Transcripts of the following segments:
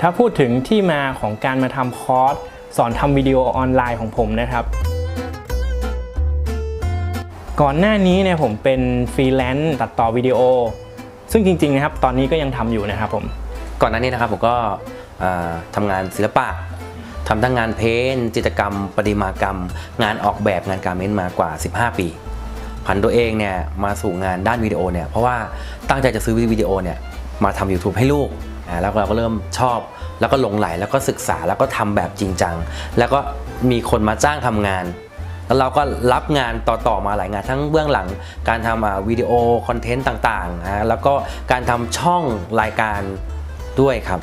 ถ้าพูดถึงที่มาของการมาทำคอร์สสอนทำวิดีโอออนไลน์ของผมนะครับ ก่อนหน้านี้เนี่ยผมเป็นฟรีแลนซ์ตัดต่อวิดีโอ ซึ่งจริงๆนะครับตอนนี้ก็ยังทำอยู่นะครับผม ก่อนหน้านี้นะครับผมก็ทำงานศิลปะทำทั้งงานเพ้นท์จิตรกรรม ประติมากรรม งานออกแบบงานการเม้นท์มากว่า 15 ปีผันตัวเองเนี่ยมาสู่งานด้านวิดีโอเนี่ยเพราะว่าตั้งใจจะซื้อวิดีโอเนี่ยมาทำ YouTube ให้ลูก แล้วเราก็เริ่มชอบ แล้วก็หลงไหลแล้วก็ศึกษาแล้วก็ทำแบบจริงจัง แล้วก็มีคนมาจ้างทำงาน แล้วเราก็รับงานต่อๆมาหลายงานทั้งเบื้องหลัง การทำวิดีโอคอนเทนต์ต่างๆนะแล้วก็การทำช่องรายการด้วยครับ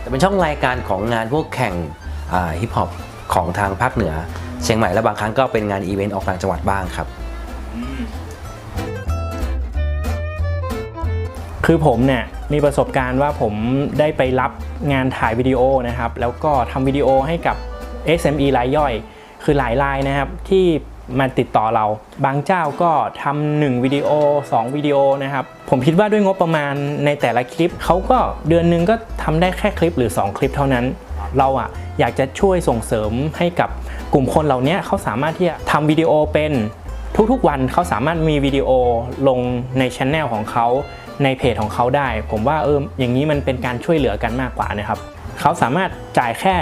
แต่เป็นช่องรายการของงานพวกแข่งฮิปฮอปของทางภาคเหนือ เชียงใหม่และบางครั้งก็เป็นงานอีเวนต์ออกต่างจังหวัดบ้างครับ คือผมเนี่ยมีประสบการณ์ว่าผมได้ไปรับงานถ่ายวิดีโอนะครับ แล้วก็ทำวิดีโอให้กับ SME รายย่อย คือหลายรายนะครับที่มาติดต่อเรา บางเจ้าก็ทำหนึ่งวิดีโอ2วิดีโอนะครับ ผมคิดว่าด้วยงบประมาณในแต่ละคลิป เขาก็เดือนนึงก็ทำได้แค่คลิปหรือ 2 คลิปเท่านั้น เราอะอยากจะช่วยส่งเสริมให้กับกลุ่มคนเหล่านี้เขาสามารถที่จะทำวิดีโอเป็นทุกๆวันเขาสามารถมีวิดีโอลงในช anel ของเขา ในเพจของเขาได้ ผมว่าเอออย่างนี้มันเป็นการช่วยเหลือกันมากกว่านะครับเขาสามารถจ่ายแค่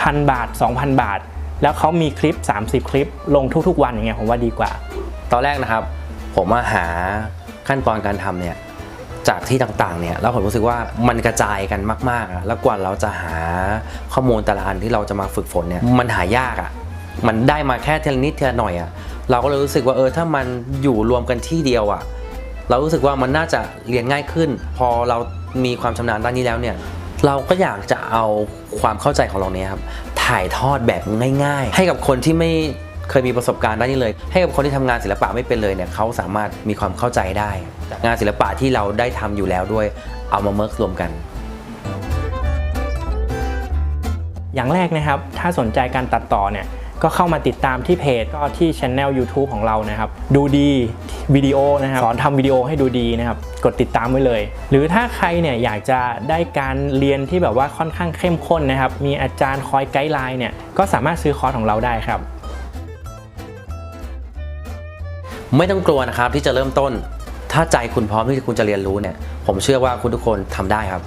พันบาท 2,000 บาท แล้วเขามีคลิป 30 คลิป ลงทุกๆ วันอย่างเงี้ยผมว่าดีกว่า ตอนแรกนะครับ ผมมาหาขั้นตอนการทำเนี่ยจากที่ต่างๆ เนี่ย แล้วผมรู้สึกว่ามันกระจายกันมากๆอะแล้วกว่าเราจะหาข้อมูลแต่ละอันที่เราจะมาฝึกฝนเนี่ย มันหายากอะ่ะ มันได้มาแค่เทละนิดเทละหน่อยอะ่ะ เราก็เลยรู้สึกว่าเออ ถ้ามันอยู่รวมกันที่เดียวอะ่ะ เรารู้สึกว่ามันน่าจะเรียนง่ายขึ้น พอเรามีความชำนาญด้านนี้แล้วเนี่ยเราก็อยากจะเอาความเข้าใจของเราเนี่ยครับถ่ายทอดแบบง่าย ๆ ให้กับคนที่ไม่เคยมีประสบการณ์ด้านนี้เลย ให้กับคนที่ทำงานศิลปะไม่เป็นเลยเนี่ยเขาสามารถมีความเข้าใจได้ งานศิลปะที่เราได้ทำอยู่แล้วด้วยเอามาเมิร์กรวมกัน อย่างแรกนะครับ ถ้าสนใจการตัดต่อเนี่ย ก็เข้ามาติดตามที่เพจก็ที่ช anel YouTube ของเรานะครับ ดูดีวิดีโอนะครับสอนทำวิดีโอให้ดูดีนะครับ กดติดตามไว้เลย หรือถ้าใครเนี่ยอยากจะได้การเรียนที่แบบว่าค่อนข้างเข้มข้นนะครับ มีอาจารย์คอยไกด์ไลน์เนี่ยก็สามารถซื้อคอร์สของเราได้ครับ ไม่ต้องกลัวนะครับที่จะเริ่มต้น ถ้าใจคุณพร้อมที่คุณจะเรียนรู้เนี่ย ผมเชื่อว่าคุณทุกคนทำได้ครับ